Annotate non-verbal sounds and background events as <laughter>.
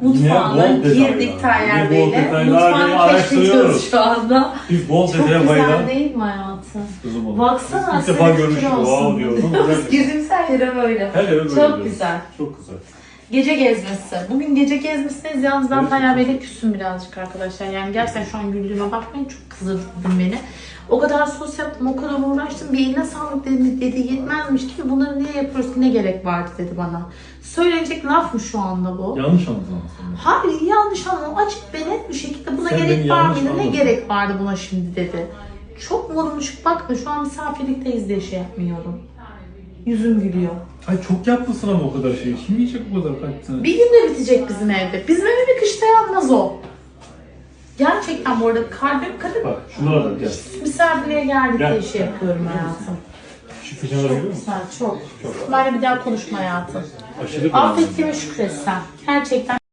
Mutfağına bol girdik Yine bol Bey'le. detaylar Mutfağını ve keşfediyoruz araştırıyoruz. şu anda. Biz bol Çok detaya güzel bayılan değil mi hayatım? kızım olur. Baksana, İlk defa senin görmüşüm. fikrin olsun. Wow diyorum. <laughs> Güzel. Her yere böyle. Her eve böyle Çok diyoruz. güzel. Çok güzel. Gece gezmesi. Bugün gece gezmesindeyiz. Yalnız ben. Tayyar Bey'le küstüm birazcık arkadaşlar. Yani gerçekten şu an güldüğüme bakmayın. Çok kızdırdın beni. O kadar sos yaptım, o kadar uğraştım. Bir eline sağlık dedi, dedi yetmezmiş gibi bunları niye yapıyoruz ki ne gerek vardı dedi bana. Söylenecek laf mı şu anda bu? Yanlış anladın aslında. Hayır yanlış anladım. Açık ve net bir şekilde buna Sen beni gerek var yanlış mıydı? Ne anladın. gerek vardı buna şimdi dedi. Çok morumuşuk bakma şu an misafirlikteyiz diye şey yapmıyorum. Yüzüm gülüyor. Ay çok yapmışsın ama o kadar şey. Kim yiyecek bu kadar kaç tane? Bir günde bitecek bizim evde. Bizim eve bir kışta yanmaz o. Gerçekten bu arada kalbim kırık. Bak şunlara da gel. Misafirliğe geldik Gel. diye şey yapıyorum hayatım. Şu fincanları Çok görüyor musun? güzel, çok. Böyle bir daha konuşma hayatım. Aşırı beğendim. Affettiğime şükretsen. Gerçekten